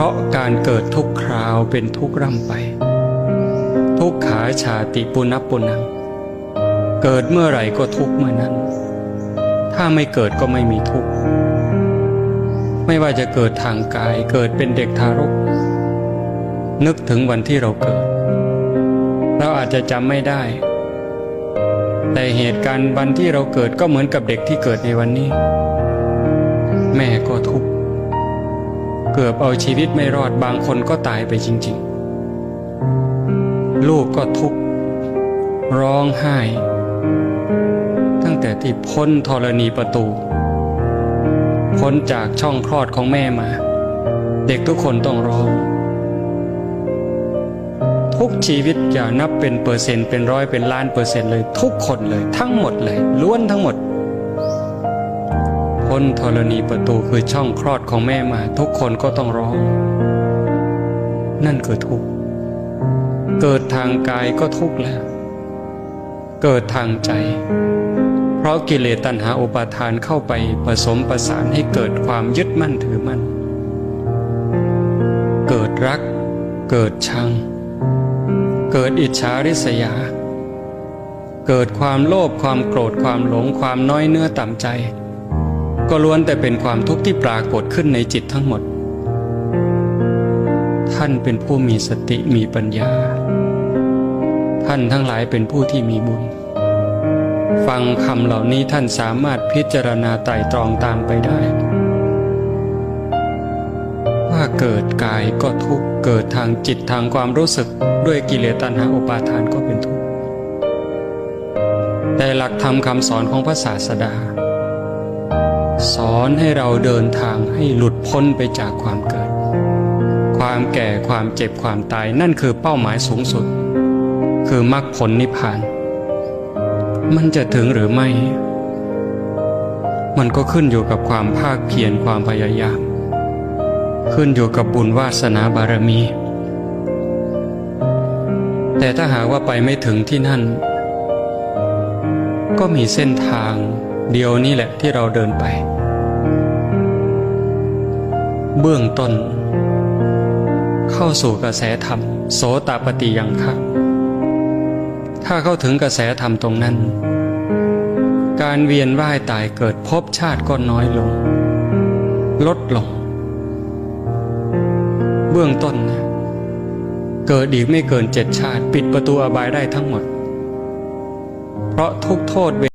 เพราะการเกิดทุกคราวเป็นทุกร่ำไป ทุกขาชาติปุนับปุนังเกิดเมื่อไหร่ก็ทุกเมื่อนั้น ถ้าไม่เกิดก็ไม่มีทุกข์ไม่ว่าจะเกิดทางกายเกิดเป็นเด็กทารก นึกถึงวันที่เราเกิด เราอาจจะจำไม่ได้ แต่เหตุการณ์วันที่เราเกิดก็เหมือนกับเด็กที่เกิดในวันนี้ แม่ก็ทุกข์ กือบเอาชีวิตไม่รอดบางคนก็ตายไปจริง ๆ ลูกก็ทุกข์ร้องไห้ ตั้งแต่ที่พ้นธรณีประตู พ้นจากช่องคลอดของแม่มา เด็กทุกคนต้องร้อง ทุกชีวิตอย่านับเป็นเปอร์เซ็นต์เป็นร้อยเป็นล้านเปอร์เซ็นต์เลย ทุกคนเลยทั้งหมดเลยล้วนทั้งหมด พ้นธรณีประตูคือช่องคลอดของแม่มา ทุกคนก็ต้องร้อง นั่นคือทุกข์เกิดทางกายก็ทุกข์แล้ว เกิดทางใจ เพราะกิเลสตัณหาอุปาทานเข้าไปผสมประสานให้เกิดความยึดมั่นถือมั่น เกิดรัก เกิดชัง เกิดอิจฉาริษยา เกิดความโลภความโกรธความหลงความน้อยเนื้อต่ำใจ ก็ล้วนแต่เป็นความทุกข์ที่ปรากฏขึ้นในจิตทั้งหมด ท่านเป็นผู้มีสติมีปัญญา ท่านทั้งหลายเป็นผู้ที่มีบุญ ฟังคำเหล่านี้ท่านสามารถพิจารณาไตรตรองตามไปได้ ว่าเกิดกายก็ทุกข์เกิดทางจิตทางความรู้สึกด้วยกิเลสตัณหาอุปาทานก็เป็นทุกข์แต่หลักธรรมคำสอนของพระศาสดา สอนให้เราเดินทางให้หลุดพ้นไปจากความเกิด ความแก่ความเจ็บความตายนั่นคือเป้าหมายสูงสุด คือมรรคผลนิพพาน มันจะถึงหรือไม่ มันก็ขึ้นอยู่กับความภาคเพียรความพยายาม ขึ้นอยู่กับบุญวาสนาบารมี แต่ถ้าหากว่าไปไม่ถึงที่นั่น ก็มีเส้นทางเดียวนี่แหละที่เราเดินไป เบื้องต้น เข้าสู่กระแสธรรม โสตปฏิยังคะถ้าเข้าถึงกระแสธรรมตรงนั้น การเวียนว่ายตายเกิดภพชาติก็น้อยลง ลดลง เบื้องต้น เกิดอีกไม่เกินเจ็ดชาติ ปิดประตูอบายได้ทั้งหมด เพราะทุกโทษเว